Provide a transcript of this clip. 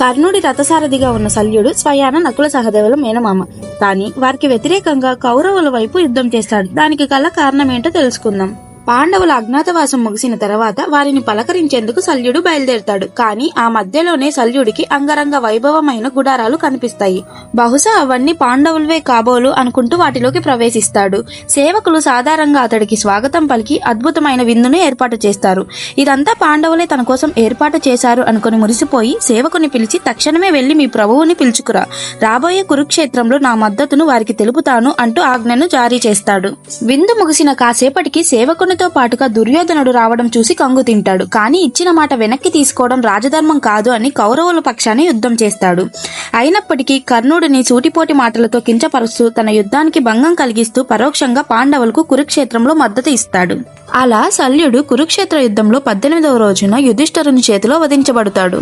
కర్ణుడి రథసారథిగా ఉన్న శల్యుడు స్వయాన నకుల సహదేవుల మేనమామ. కానీ వారికి వ్యతిరేకంగా కౌరవుల వైపు యుద్ధం చేస్తాడు. దానికి గల కారణమేంటో తెలుసుకుందాం. పాండవుల అజ్ఞాతవాసం ముగిసిన తర్వాత వారిని పలకరించేందుకు శల్యుడు బయలుదేరుతాడు. కానీ ఆ మధ్యలోనే శల్యుడికి అంగరంగ వైభవమైన గుడారాలు కనిపిస్తాయి. బహుశా అవన్నీ పాండవులవే కాబోలు అనుకుంటూ వాటిలోకి ప్రవేశిస్తాడు. సేవకులు సాధారణంగా అతడికి స్వాగతం పలికి అద్భుతమైన విందును ఏర్పాటు చేస్తారు. ఇదంతా పాండవులే తన కోసం ఏర్పాటు చేశారు అనుకుని మురిసిపోయి సేవకుని పిలిచి తక్షణమే వెళ్ళి మీ ప్రభువుని పిలుచుకురా. రాబోయే కురుక్షేత్రంలో నా మద్దతును వారికి తెలుపుతాను అంటూ ఆజ్ఞను జారీ చేస్తాడు. విందు ముగిసిన కాసేపటికి సేవకునితో పాటుగా దుర్యోధనుడు రావడం చూసి కంగు తింటాడు. కానీ ఇచ్చిన మాట వెనక్కి తీసుకోవడం రాజధర్మం కాదు అని కౌరవుల పక్షాన్ని యుద్ధం చేస్తాడు. అయినప్పటికీ కర్ణుడిని సూటిపోటి మాటలతో కించపరుస్తూ తన యుద్ధానికి భంగం కలిగిస్తూ పరోక్షంగా పాండవులకు కురుక్షేత్రంలో మద్దతు ఇస్తాడు. అలా శల్యుడు కురుక్షేత్ర యుద్ధంలో పద్దెనిమిదవ రోజున యుధిష్ఠరుని చేతిలో వధించబడతాడు.